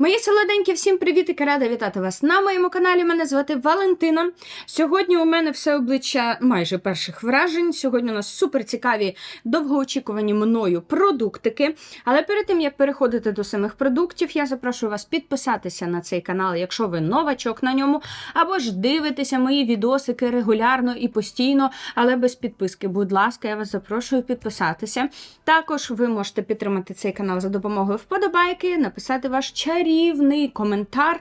Мої солоденькі, всім привіт і рада вітати вас на моєму каналі. Мене звати Валентина. Сьогодні у мене все обличчя майже перших вражень. Сьогодні у нас супер цікаві, довгоочікувані мною продуктики. Але перед тим як переходити до самих продуктів, я запрошую вас підписатися на цей канал, якщо ви новачок на ньому, або ж дивитеся мої відосики регулярно і постійно, але без підписки. Будь ласка, я вас запрошую підписатися. Також ви можете підтримати цей канал за допомогою вподобайки, написати ваш чарівний коментар.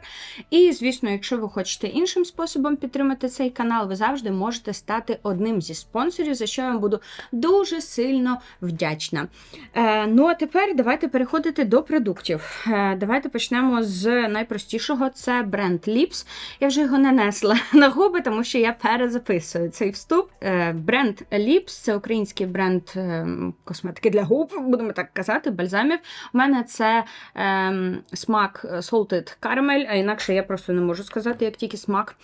І, звісно, якщо ви хочете іншим способом підтримати цей канал, ви завжди можете стати одним зі спонсорів, за що я вам буду дуже сильно вдячна. Е, ну а тепер давайте переходити до продуктів. Е, давайте почнемо з найпростішого: це бренд Lips. Я вже його нанесла на губи, тому що я перезаписую цей вступ. Е, бренд Lips це український бренд е, косметики для губ, будемо так казати, бальзамів. У мене це ем, смак Salted Caramel, а інакше я просто не можу сказати, як тільки смак.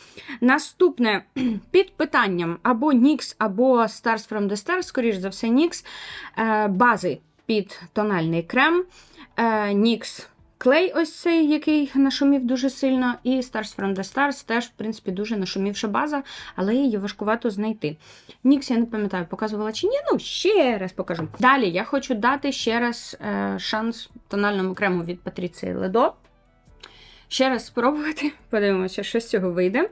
Наступне під питанням або NYX, або Stars from the Stars, скоріш за все, NYX, е, бази під тональний крем, е, NYX клей ось цей, який нашумів дуже сильно, і Stars from the Stars теж, в принципі, дуже нашумівша база, але її важкувато знайти. Нікс, я не пам'ятаю, показувала чи ні. Ну, ще раз покажу. Далі я хочу дати ще раз е, шанс тональному крему від Патріції Ледо. Ще раз спробувати, подивимося, що з цього вийде.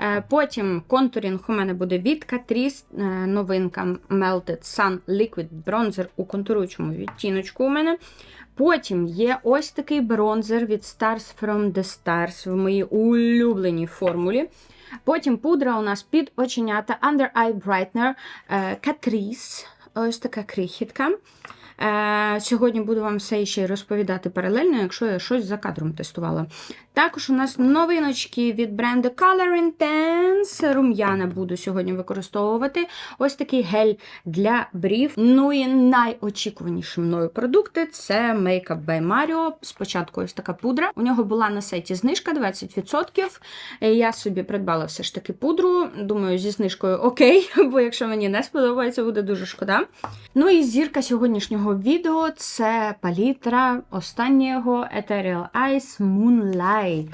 Е, Потім контурінг у мене буде від Catrice, е, новинка Melted Sun Liquid Bronzer у контуруючому відтіночку у мене. Потім є ось такий бронзер від Stars from the Stars в моїй улюбленій формулі. Потім пудра у нас під оченята Under Eye Brightener е, Catrice. Ось така крихітка. Е, Сьогодні буду вам все ще розповідати паралельно, якщо я щось за кадром тестувала. Також у нас новиночки від бренду Color Intense. Рум'яна буду сьогодні використовувати. Ось такий гель для брів. Ну і найочікуваніші мною продукти це Makeup by Mario. Спочатку ось така пудра. У нього була на сайті знижка 20%. Я собі придбала все ж таки пудру. Думаю, зі знижкою окей, бо якщо мені не сподобається, буде дуже шкода. Ну і зірка сьогоднішнього відео це палітра останнього Ethereal Eyes Moonlight.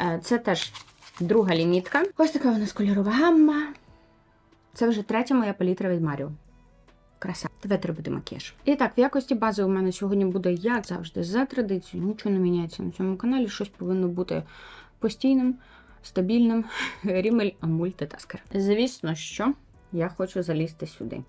Е, Це теж друга лімітка. Ось така у нас кольорова гамма. Це вже третя моя палітра від Маріо. Краса. Давайте робити макіяж. І так, в якості бази у мене сьогодні буде, як завжди, за традицією. Нічого не міняється на цьому каналі. Щось повинно бути постійним, стабільним. Рімель мультитаскер. Звісно, що я хочу залізти сюди.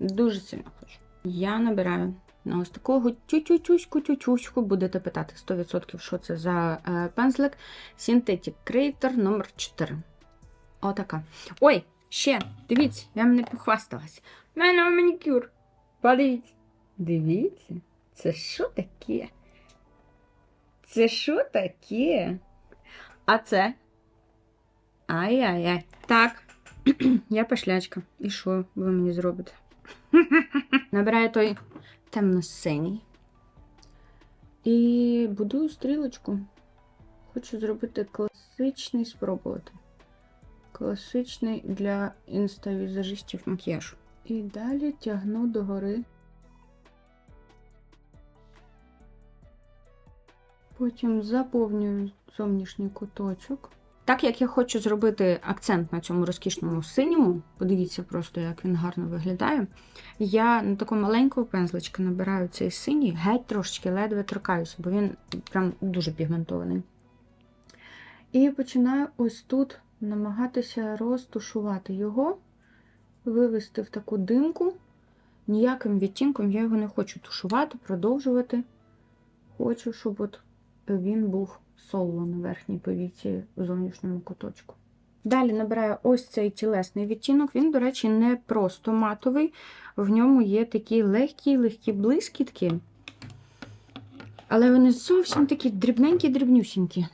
Дуже сильно хочу. Я набираю на ось такого тю-тю-тюську тю-тюську. Будете питати 100%, що це за е, пензлик. Synthetic Creator номер 4 Отака. Ой, ще, дивіться, я вам не похвасталась. У мене манікюр. Подивіться. Дивіться, це що таке? Це що таке? А це? Ай-яй-яй. Так, я пошлячка. І що ви мені зробите? Набираю той темно-синій. І будую стрілочку. Хочу зробити класичний спробувати. Класичний для інставізажистів макіяж. І далі тягну догори. Потім заповнюю зовнішній куточок. Так як я хочу зробити акцент на цьому розкішному синьому, подивіться просто, як він гарно виглядає. Я на таку маленьку пензличку набираю цей синій, геть трошечки ледве торкаюся, бо він прям дуже пігментований. І починаю ось тут намагатися розтушувати його, вивести в таку димку. Ніяким відтінком я його не хочу тушувати, продовжувати. Хочу, щоб от він був соло на верхній повіці у зовнішньому куточку. Далі набираю ось цей тілесний відтінок. Він, до речі, не просто матовий, в ньому є такі легкі-легкі блискітки. Але вони зовсім такі дрібненькі-дрібнюсінькі.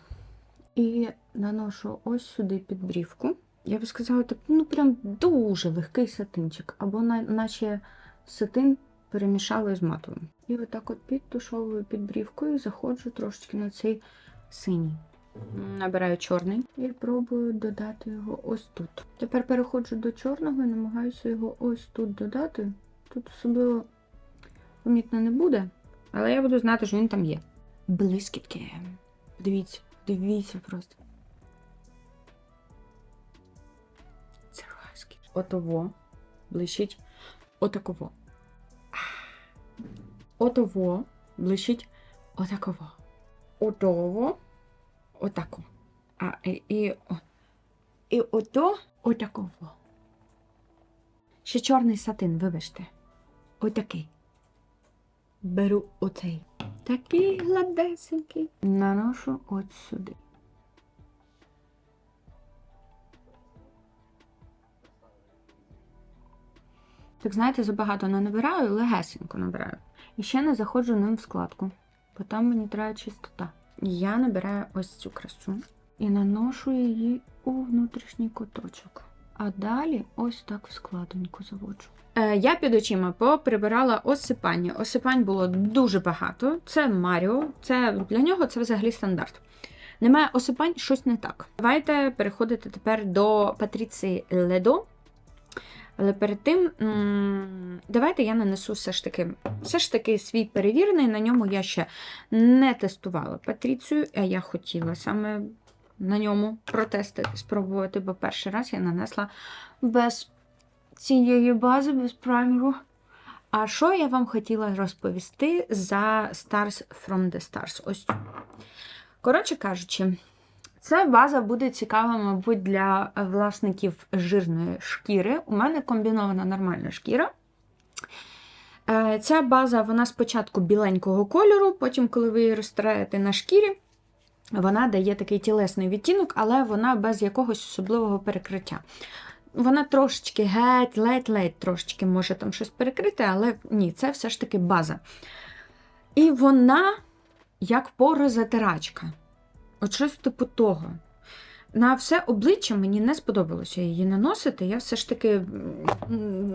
І наношу ось сюди під брівку. Я би сказала, так, ну прям дуже легкий сатинчик, або на- наче сатин перемішали з матовим. І отак от підтушовую під брівкою, заходжу трошечки на цей синій. Набираю чорний і пробую додати його ось тут. Тепер переходжу до чорного і намагаюся його ось тут додати. Тут особливо помітно не буде, але я буду знати, що він там є. Блискітки. Дивіться, дивіться просто. Це хаски. Отово. Блищить отаково. Отово. Блищить отаково. Отово. Отако. А і, і, і ото отаково. Ще чорний сатин, вибачте. Отакий. Беру оцей. Такий гладесенький. Наношу от сюди. Так, знаєте, забагато не набираю, легесенько набираю. І ще не заходжу ним в складку, бо там мені треба чистота. Я набираю ось цю красу і наношу її у внутрішній куточок. А далі ось так в складоньку заводжу. Е, я під очима поприбирала осипання. Осипань було дуже багато. Це Маріо, це для нього це взагалі стандарт. Немає осипань, щось не так. Давайте переходити тепер до Патріції Ледо. Але перед тим, давайте я нанесу все ж таки все ж таки свій перевірений. На ньому я ще не тестувала Патріцію, а я хотіла саме на ньому протестити, спробувати, бо перший раз я нанесла без цієї бази, без праймеру. А що я вам хотіла розповісти за Stars from the Stars? Ось. Коротше кажучи, ця база буде цікава, мабуть, для власників жирної шкіри. У мене комбінована нормальна шкіра. Е, Ця база вона спочатку біленького кольору, потім, коли ви її розтираєте на шкірі, вона дає такий тілесний відтінок, але вона без якогось особливого перекриття. Вона трошечки геть, ледь-ледь трошечки може там щось перекрити, але ні, це все ж таки база. І вона як порозатирачка. От щось типу того. На все обличчя мені не сподобалося її наносити. Я все ж таки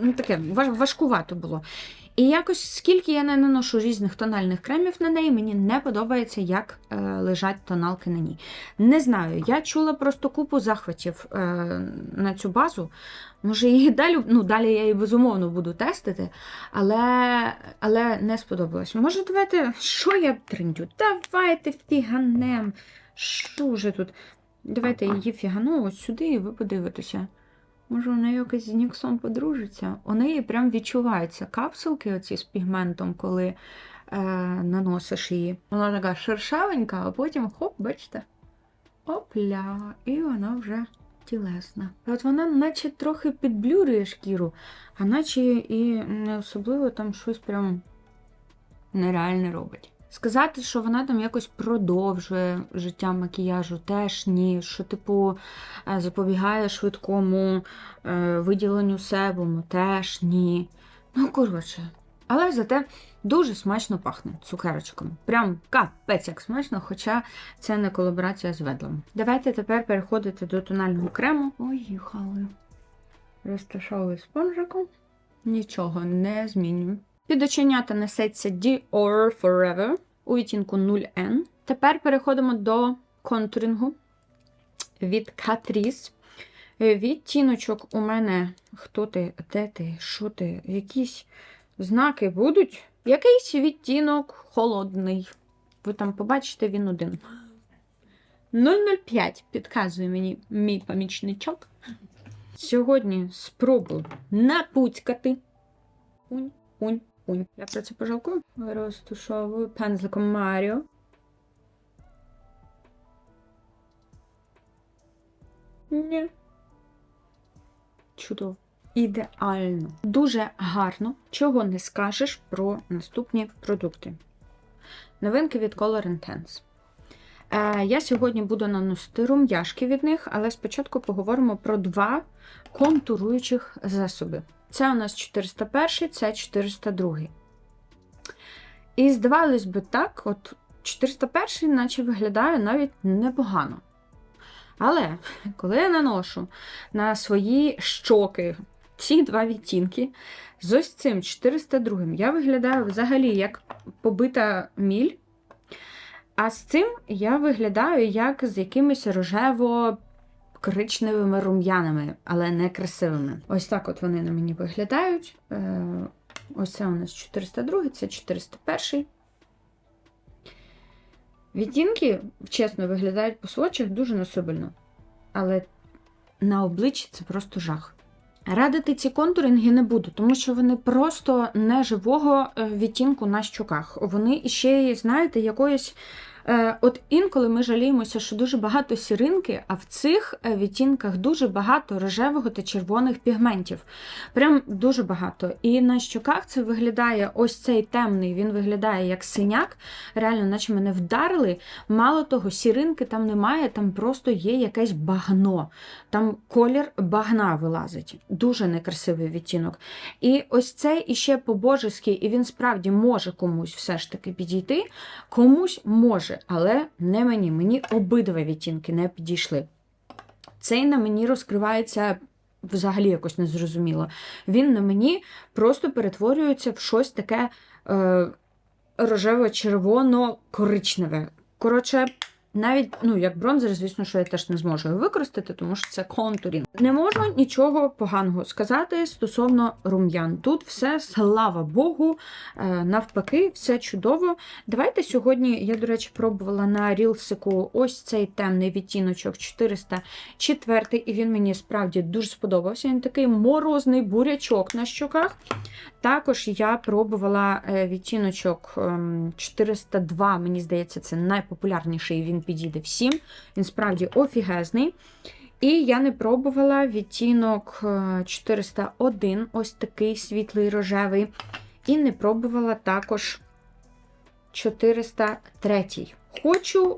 ну, таке важкувато було. І якось, скільки я не наношу різних тональних кремів на неї, мені не подобається, як е, лежать тоналки на ній. Не знаю, я чула просто купу захватів е, на цю базу. Може, її далі, ну, далі я її безумовно буду тестити, але, але не сподобалось. Може, давайте, що я трендю? Давайте фіганем. Що вже тут? Давайте її фігану ось сюди, і ви подивитеся. Може, вона якось з Ніксом подружиться. У неї прям відчуваються капсулки оці з пігментом, коли е, наносиш її. Вона така шершавенька, а потім хоп, бачите? Опля, і вона вже тілесна. От вона наче трохи підблюрює шкіру, а наче і не особливо там щось прям нереальне робить. Сказати, що вона там якось продовжує життя макіяжу, теж ні. Що, типу, е, запобігає швидкому е, виділенню себуму, теж ні. Ну, коротше. Але зате дуже смачно пахне цукерочком. Прям капець як смачно, хоча це не колаборація з ведлом. Давайте тепер переходити до тонального крему. Поїхали. Розташовую спонжиком. Нічого не змінюю. Під оченята несеться Dior Forever у відтінку 0N. Тепер переходимо до контурингу від Catrice. Відтіночок у мене хто ти, де ти, що ти, якісь знаки будуть. Якийсь відтінок холодний. Ви там побачите, він один. 005 підказує мені мій помічничок. Сьогодні спробую напуцькати. Унь, унь, унь. Я про це пожалкую. Розтушовую пензликом Маріо. Ні. Чудово. Ідеально. Дуже гарно. Чого не скажеш про наступні продукти. Новинки від Color Intense. Е, я сьогодні буду наносити рум'яшки від них, але спочатку поговоримо про два контуруючих засоби. Це у нас 401, це 402. І здавалось би так, от 401 наче виглядає навіть непогано. Але коли я наношу на свої щоки ці два відтінки, з ось цим 402 я виглядаю взагалі як побита міль. А з цим я виглядаю як з якимись рожево-коричневими рум'янами, але не красивими. Ось так от вони на мені виглядають. Е, Ось це у нас 402, це 401. Відтінки, чесно, виглядають по свочах дуже насобельно. Але на обличчі це просто жах. Радити ці контуринги не буду, тому що вони просто не живого е, відтінку на щоках. Вони ще знаєте, якоїсь. Е, От інколи ми жаліємося, що дуже багато сіринки, а в цих е, відтінках дуже багато рожевого та червоних пігментів. Прям дуже багато. І на щоках це виглядає ось цей темний, він виглядає як синяк. Реально, наче мене вдарили. Мало того, сіринки там немає, там просто є якесь багно. Там колір багна вилазить. Дуже некрасивий відтінок. І ось цей іще по-божески, і він справді може комусь все ж таки підійти, комусь може, але не мені. Мені обидва відтінки не підійшли. Цей на мені розкривається взагалі якось незрозуміло. Він на мені просто перетворюється в щось таке е, рожево-червоно-коричневе. Коротше, навіть ну, як бронзер, звісно, що я теж не зможу його використати, тому що це контурінг. Не можу нічого поганого сказати стосовно рум'ян. Тут все, слава Богу, е, навпаки, все чудово. Давайте сьогодні, я, до речі, пробувала на рілсику ось цей темний відтіночок 404, і він мені справді дуже сподобався. Він такий морозний бурячок на щоках. Також я пробувала е, відтіночок ем, 402, мені здається, це найпопулярніший, він підійде всім. Він справді офігезний. І я не пробувала відтінок е, 401, ось такий світлий рожевий. І не пробувала також 403. Хочу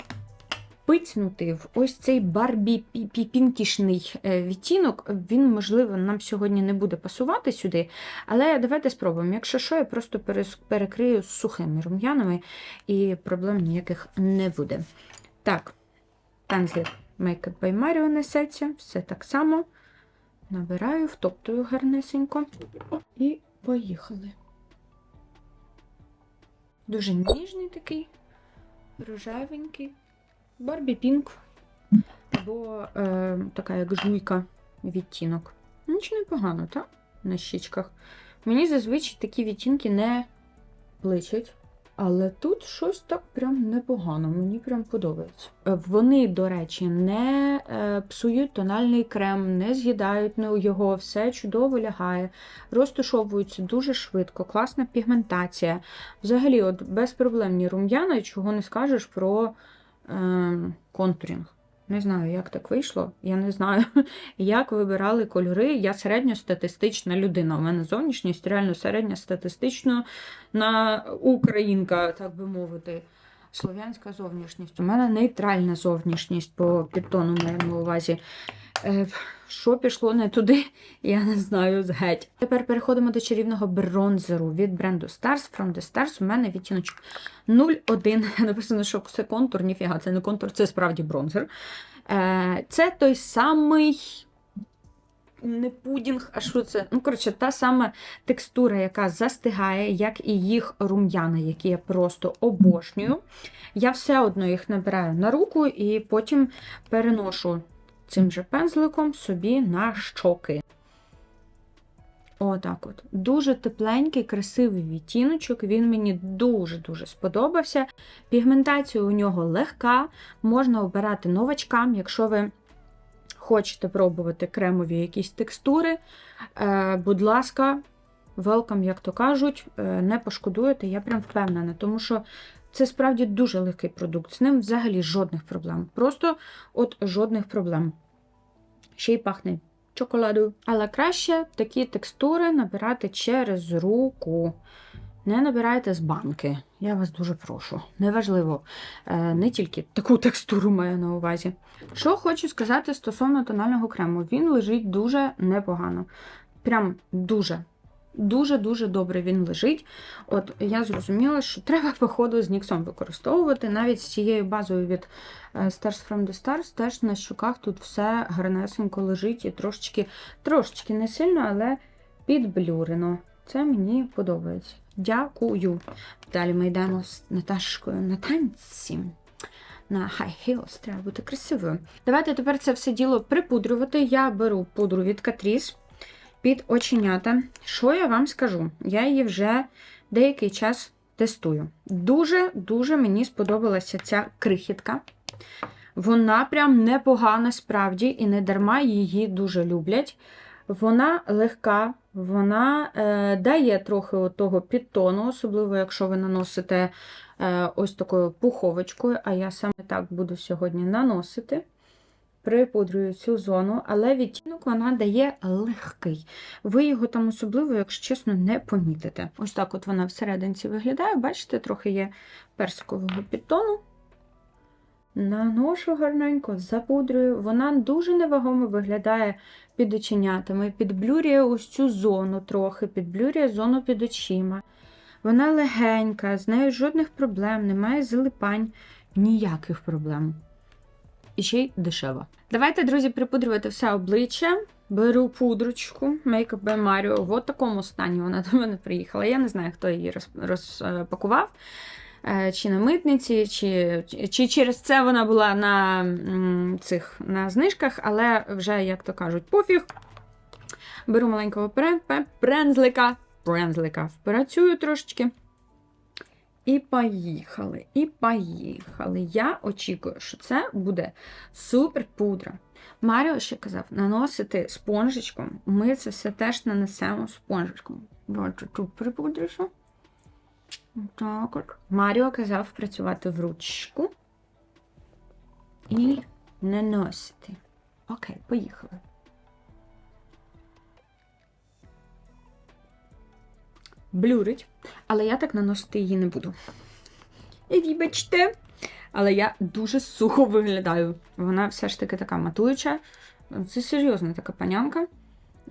пицнути в ось цей барбі пі- пі- пінкішний е, відтінок. Він, можливо, нам сьогодні не буде пасувати сюди, але давайте спробуємо. Якщо що, я просто перекрию сухими рум'янами і проблем ніяких не буде. Так, пензлик Makeup by Mario несеться, все так само. Набираю, втоптую гарнесенько. І поїхали. Дуже ніжний такий, рожевенький. Барбі Пінк. Або е, така як жуйка відтінок. Нічого не погано, так? На щічках. Мені зазвичай такі відтінки не личать. Але тут щось так прям непогано, мені прям подобається. Е, Вони, до речі, не е, псують тональний крем, не з'їдають ну, його, все чудово лягає, розташовуються дуже швидко, класна пігментація. Взагалі, от безпроблемні рум'яна, чого не скажеш про е, контурінг. Не знаю, як так вийшло. Я не знаю, як вибирали кольори. Я середньостатистична людина. У мене зовнішність реально середньостатистична на українка, так би мовити. Слов'янська зовнішність. У мене нейтральна зовнішність по підтону маємо увазі. Е, Що пішло не туди, я не знаю геть. Тепер переходимо до чарівного бронзеру від бренду Stars From The Stars. У мене відтіночок 01. Написано, що це контур, ніфіга, це не контур, це справді бронзер. Е, Це той самий. Не пудінг, а що це? Ну, коротше, та сама текстура, яка застигає, як і їх рум'яна, які я просто обожнюю. Я все одно їх набираю на руку і потім переношу цим же пензликом собі на щоки. Отак от. Дуже тепленький, красивий відтіночок. Він мені дуже-дуже сподобався. Пігментація у нього легка, можна обирати новачкам, якщо ви хочете пробувати кремові якісь текстури. Е, будь ласка, welcome, як то кажуть, е, не пошкодуєте, я прям впевнена, тому що це справді дуже легкий продукт. З ним взагалі жодних проблем. Просто от жодних проблем. Ще й пахне чоколадою. Але краще такі текстури набирати через руку. Не набирайте з банки. Я вас дуже прошу. Неважливо, е, не тільки таку текстуру маю на увазі. Що хочу сказати стосовно тонального крему. Він лежить дуже непогано. Прям дуже. Дуже-дуже добре він лежить. От я зрозуміла, що треба, походу, з Ніксом використовувати. Навіть з цією базою від е, Stars from the Stars теж на щуках тут все гарнесенько лежить і трошечки, трошечки не сильно, але підблюрено. Це мені подобається. Дякую. Далі ми йдемо з Наташкою на танці. На high heels треба бути красивою. Давайте тепер це все діло припудрювати. Я беру пудру від Catrice під оченята. Що я вам скажу? Я її вже деякий час тестую. Дуже-дуже мені сподобалася ця крихітка. Вона прям непогана справді, і не дарма її дуже люблять. Вона легка, вона е, дає трохи того підтону, особливо якщо ви наносите е, ось такою пуховочкою, а я саме так буду сьогодні наносити. Припудрюю цю зону, але відтінок вона дає легкий. Ви його там особливо, якщо чесно, не помітите. Ось так от вона всерединці виглядає, бачите, трохи є персикового підтону. Наношу гарненько, запудрюю. Вона дуже невагомо виглядає під оченятами, підблюрює ось цю зону трохи, підблюрює зону під очима. Вона легенька, з нею жодних проблем, немає залипань, ніяких проблем. І ще й дешева. Давайте, друзі, припудрювати все обличчя. Беру пудрочку Makeup by Mario. В такому стані вона до мене приїхала. Я не знаю, хто її розпакував. Е, Чи на митниці, чи, чи через це вона була на цих на знижках, але вже, як то кажуть, пофіг. Беру маленького прензлика, прензлика, працюю трошечки. І поїхали, і поїхали. Я очікую, що це буде супер пудра. Маріо ще казав, наносити спонжичком. Ми це все теж нанесемо спонжичком. Бачу, тут припудрюся. Так. Маріо казав працювати в ручку і наносити. Окей, поїхали. Блюрить, але я так наносити її не буду. Вибачте, але я дуже сухо виглядаю. Вона все ж таки така матуюча. Це серйозна така панянка.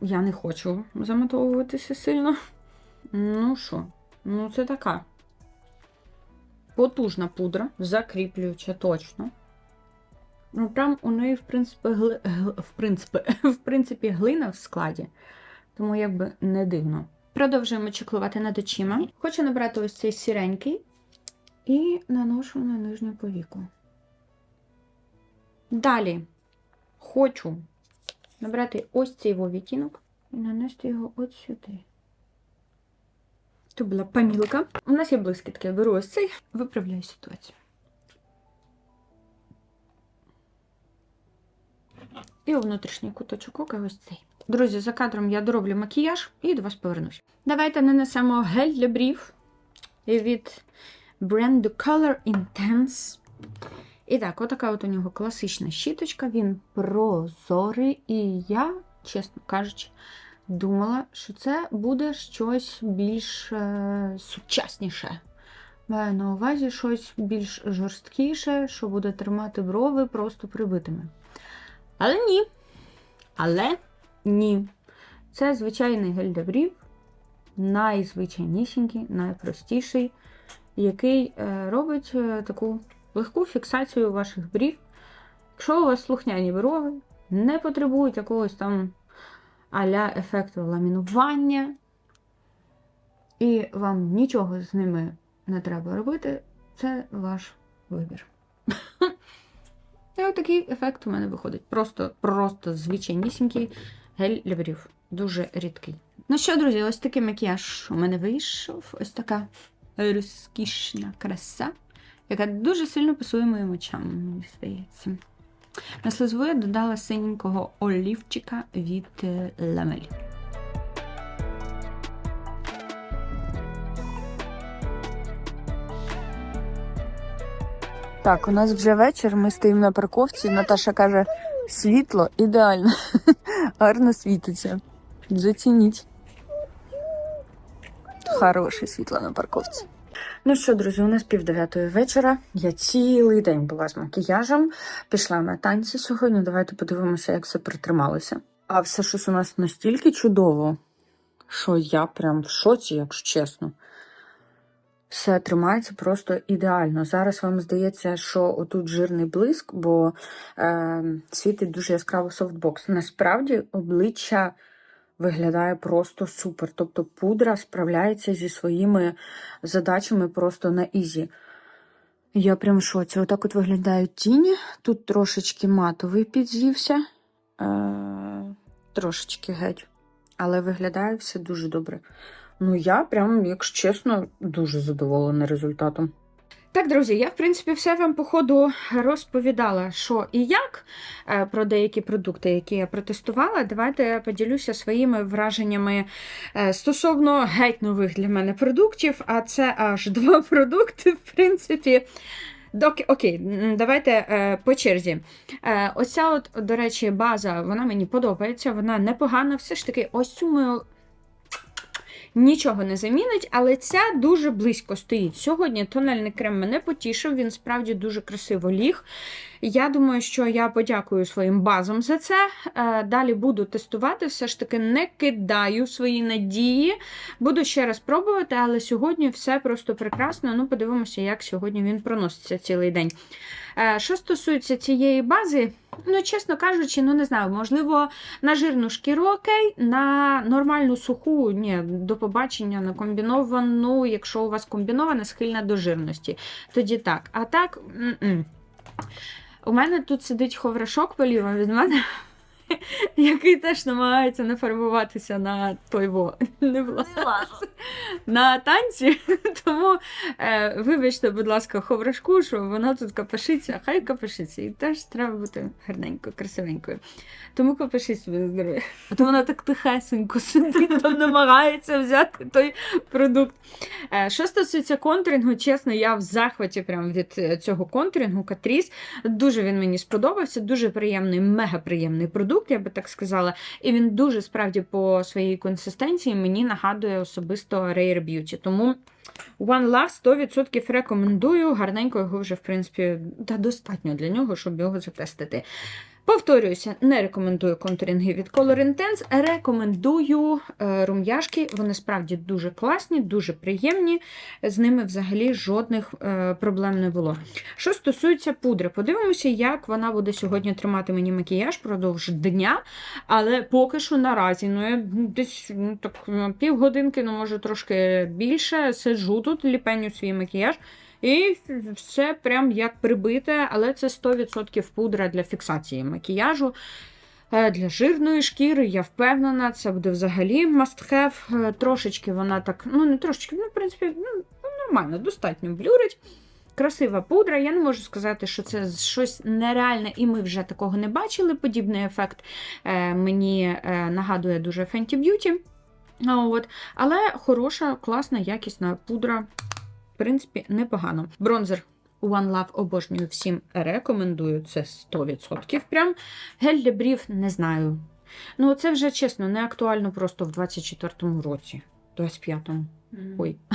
Я не хочу заматовуватися сильно. Ну що, ну це така потужна пудра, закріплююча точно. Ну, там у неї, в принципі, гли... в, принципі, в принципі, глина в складі, тому якби не дивно. Продовжуємо чеклувати над очима. Хочу набрати ось цей сіренький і наношу на нижню повіку. Далі хочу набрати ось цей відтінок і нанести його от сюди. Це була помілка. У нас є блискітки. Беру ось цей, виправляю ситуацію. І у внутрішній куточок ока ось цей. Друзі, за кадром я дороблю макіяж і до вас повернусь. Давайте нанесемо гель для брів від бренду Color Intense. І так, отака от у нього класична щіточка, він прозорий, і я, чесно кажучи, думала, що це буде щось більш е, сучасніше. Маю на увазі щось більш жорсткіше, що буде тримати брови просто прибитими. Але ні. Але ні. Це звичайний гель для брів, найзвичайнішенький, найпростіший, який е, робить е, таку легку фіксацію ваших брів. Якщо у вас слухняні брови, не потребують якогось там аля ефекту ламінування, і вам нічого з ними не треба робити, це ваш вибір. І отакий ефект у мене виходить. Просто, просто звичайнісінький гель для брів. Дуже рідкий. Ну що, друзі, ось такий макіяж у мене вийшов. Ось така розкішна краса, яка дуже сильно пасує моїм очам, мені здається. На слизову я додала синенького олівчика від Ламель. Так, у нас вже вечір, ми стоїмо на парковці. Наташа каже, світло ідеально. Гарно світиться. Зацініть. Хороше світло на парковці. Ну що, друзі, у нас пів дев'ятої вечора. Я цілий день була з макіяжем. Пішла на танці сьогодні. Давайте подивимося, як все притрималося. А все щось у нас настільки чудово, що я прям в шоці, якщо чесно. Все тримається просто ідеально. Зараз вам здається, що отут жирний блиск, бо е, світить дуже яскраво софтбокс. Насправді обличчя виглядає просто супер. Тобто пудра справляється зі своїми задачами просто на ізі. Я прям в шоці. Отак от виглядають тіні. Тут трошечки матовий підзівся, е, трошечки геть. Але виглядає все дуже добре. Ну, я прям, якщо чесно, дуже задоволена результатом. Так, друзі, я в принципі все вам по ходу розповідала, що і як е, про деякі продукти, які я протестувала. Давайте я поділюся своїми враженнями е, стосовно геть нових для мене продуктів. А це аж два продукти, в принципі. Док- Окей, давайте е, по черзі. Е, ось от, до речі, база, вона мені подобається, вона непогана. Все ж таки, ось цю мою нічого не замінить, але ця дуже близько стоїть. Сьогодні тональний крем мене потішив, він справді дуже красиво ліг. Я думаю, що я подякую своїм базам за це. Е, Далі буду тестувати, все ж таки не кидаю свої надії. Буду ще раз пробувати, але сьогодні все просто прекрасно. Ну, подивимося, як сьогодні він проноситься цілий день. Е, Що стосується цієї бази, ну, чесно кажучи, ну не знаю, можливо, на жирну шкіру окей, на нормальну суху, ні, до побачення, на комбіновану, якщо у вас комбінована, схильна до жирності, тоді так. А так. м-м. У мене тут сидить ховрашок полівом від мене, який теж намагається не фарбуватися на той во. Не власне на танці. Тому е, вибачте, будь ласка, ховрашку, що вона тут капешиться, хай капешиться. І теж треба бути гарненькою, красивенькою. Тому капешись собі здоров'я. А то вона так тихесенько сидить, там намагається взяти той продукт. Е, що стосується контурингу, чесно, я в захваті прям від е, цього контурингу Катріс. Дуже він мені сподобався, дуже приємний, мега приємний продукт, я би так сказала. І він дуже справді по своїй консистенції мені нагадує особисто Rare Beauty. Тому One Love 100% рекомендую. Гарненько його вже, в принципі, та достатньо для нього, щоб його затестити. Повторююся, не рекомендую контуринги від Color Intense, рекомендую е, рум'яшки. Вони справді дуже класні, дуже приємні. З ними взагалі жодних е, проблем не було. Що стосується пудри, подивимося, як вона буде сьогодні тримати мені макіяж продовж дня. Але поки що наразі, ну я десь ну, так півгодинки, ну може трошки більше, сиджу тут, ліпеню свій макіяж. І все прям як прибите, але це 100% пудра для фіксації макіяжу. Е, Для жирної шкіри, я впевнена, це буде взагалі must have. Е, Трошечки вона так, ну не трошечки, ну, в принципі, ну, нормально, достатньо блюрить. Красива пудра. Я не можу сказати, що це щось нереальне, і ми вже такого не бачили. Подібний ефект е, мені нагадує дуже Fenty Beauty. От. Але хороша, класна, якісна пудра. Принципі, непогано. Бронзер One Love обожнюю всім рекомендую. Це 100% прям. Гель для брів не знаю. Ну, це вже чесно, не актуально просто в 24-му році. 25-му. Ой.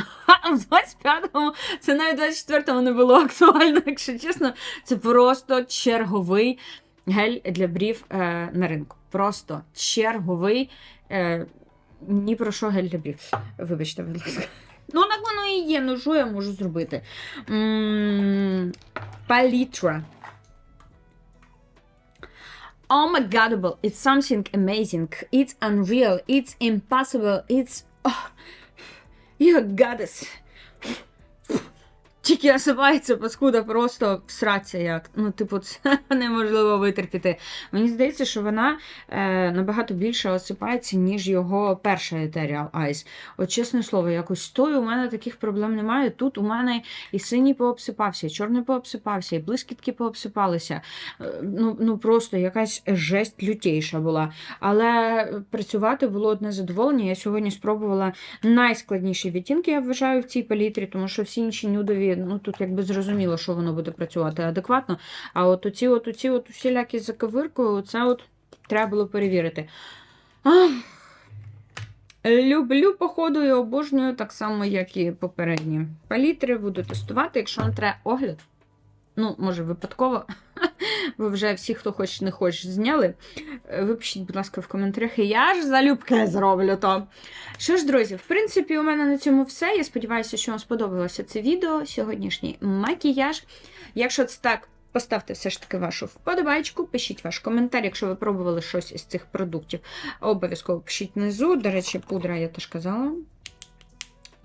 В 25-му це навіть 24-му не було актуально, якщо чесно. Це просто черговий гель для брів е, на ринку. Просто черговий. Е, ні про що гель для брів. Вибачте, будь ласка. Ну, так воно і є. Ну, що я можу зробити? М, Палітра. Oh my it's something amazing. It's unreal, it's impossible, it's. Oh, you goddess. Тільки осипається паскуда просто всраться як. Ну, типу, це неможливо витерпіти. Мені здається, що вона е, набагато більше осипається, ніж його перша Ethereal Ice. От чесне слово, якось з тою у мене таких проблем немає. Тут у мене і синій пообсипався, і чорний пообсипався, і блискітки пообсипалися. Е, Ну, ну просто якась жесть лютейша була. Але працювати було одне задоволення. Я сьогодні спробувала найскладніші відтінки, я вважаю, в цій палітрі, тому що всі інші нюдові, ну тут якби зрозуміло, що воно буде працювати адекватно. А от оці от оці от усілякі заковиркою, це от треба було перевірити. Люблю, походу, і обожнюю так само, як і попередні палітри. Буду тестувати, якщо вам треба огляд. Ну, може, випадково. Ви вже всі, хто хоче, не хоче, зняли. Е, Ви пишіть, будь ласка, в коментарях, і я ж залюбки зроблю то. Що ж, друзі, в принципі, у мене на цьому все. Я сподіваюся, що вам сподобалося це відео, сьогоднішній макіяж. Якщо це так, поставте все ж таки вашу вподобайку, пишіть ваш коментар, якщо ви пробували щось із цих продуктів. Обов'язково пишіть внизу. До речі, пудра я теж казала.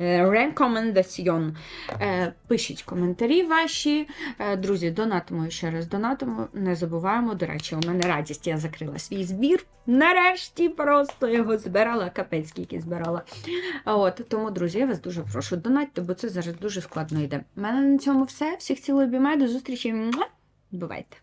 Е, Рекомендаціон. Е, Пишіть коментарі ваші. Е, Друзі, донатимо ще раз донатимо. Не забуваємо. До речі, у мене радість. Я закрила свій збір. Нарешті просто його збирала, капець скільки збирала. От тому, друзі, я вас дуже прошу донатьте, бо це зараз дуже складно йде. У мене на цьому все. Всіх цілую обіймаю. До зустрічі. Бувайте!